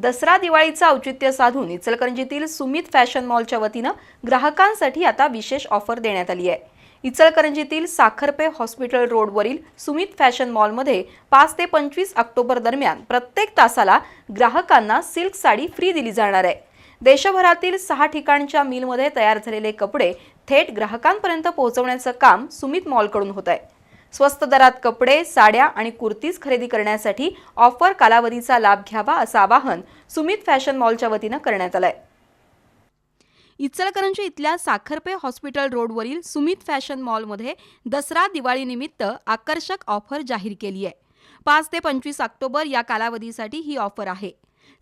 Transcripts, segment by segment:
दसरा दिवाळीचं औचित्य साधून इचलकरंजीतील सुमित फॅशन मॉलच्या वतीनं ग्राहकांसाठी आता विशेष ऑफर देण्यात आली आहे. इचलकरंजीतील साखरपे हॉस्पिटल रोडवरील सुमित फॅशन मॉलमध्ये पाच ते पंचवीस ऑक्टोबर दरम्यान प्रत्येक तासाला ग्राहकांना सिल्क साडी फ्री दिली जाणार आहे. देशभरातील सहा ठिकाणच्या मिलमध्ये तयार झालेले कपडे थेट ग्राहकांपर्यंत पोहोचवण्याचं काम सुमित मॉलकडून होत आहे. स्वस्त दरात कपडे साड्या आणि कुर्तीज खरेदी करण्यासाठी ऑफर कालावधीचा लाभ घ्यावा असं आवाहन सुमित फॅशन मॉलच्या वतीनं करण्यात आलंय. इचलकरंजी इथल्या साखरपे हॉस्पिटल रोडवरील सुमित फॅशन मॉलमध्ये दसरा दिवाळीनिमित्त आकर्षक ऑफर जाहीर केली आहे. पाच ते पंचवीस ऑक्टोबर या कालावधीसाठी ही ऑफर आहे.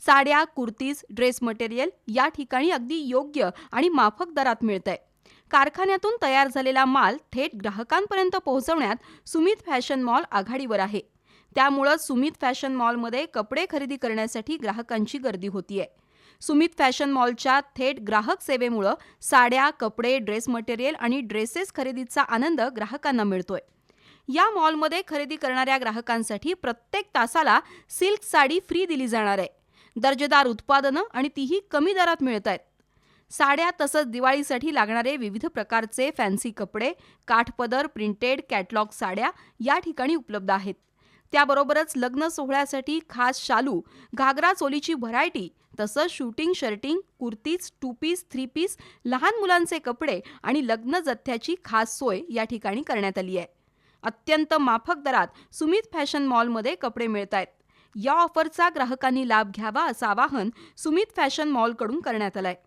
साड्या कुर्तीज ड्रेस मटेरियल या ठिकाणी अगदी योग्य आणि माफक दरात मिळत आहे कारखान्यातून तयार झालेला माल थेट ग्राहकांपर्यंत पोहोचवण्यात सुमित फॅशन मॉल आघाडीवर आहे. त्यामुळं सुमित फॅशन मॉलमध्ये कपडे खरेदी करण्यासाठी ग्राहकांची गर्दी होतीये. सुमित फॅशन मॉलच्या थेट ग्राहक सेवेमुळं साड्या कपडे ड्रेस मटेरियल आणि ड्रेसेस खरेदीचा आनंद ग्राहकांना मिळतोय. या मॉलमध्ये खरेदी करणाऱ्या ग्राहकांसाठी प्रत्येक तासाला सिल्क साडी फ्री दिली जाणार आहे. दर्जेदार उत्पादनं आणि तीही कमी दरात मिळत आहेत साड्या तसंच दिवाळीसाठी लागणारे विविध प्रकारचे फॅन्सी कपडे काठपदर प्रिंटेड कॅटलॉग साड्या या ठिकाणी उपलब्ध आहेत. त्याबरोबरच लग्न सोहळ्यासाठी खास शालू घागरा चोलीची व्हरायटी तसंच suiting shirting kurtis two piece three piece लहान मुलांचे कपडे आणि लग्न जथ्याची खास सोय या ठिकाणी करण्यात आली आहे. अत्यंत माफक दरात सुमित फॅशन मॉलमध्ये कपडे मिळत आहेत. या ऑफरचा ग्राहकांनी लाभ घ्यावा असं आवाहन सुमित फॅशन मॉलकडून करण्यात आलं आहे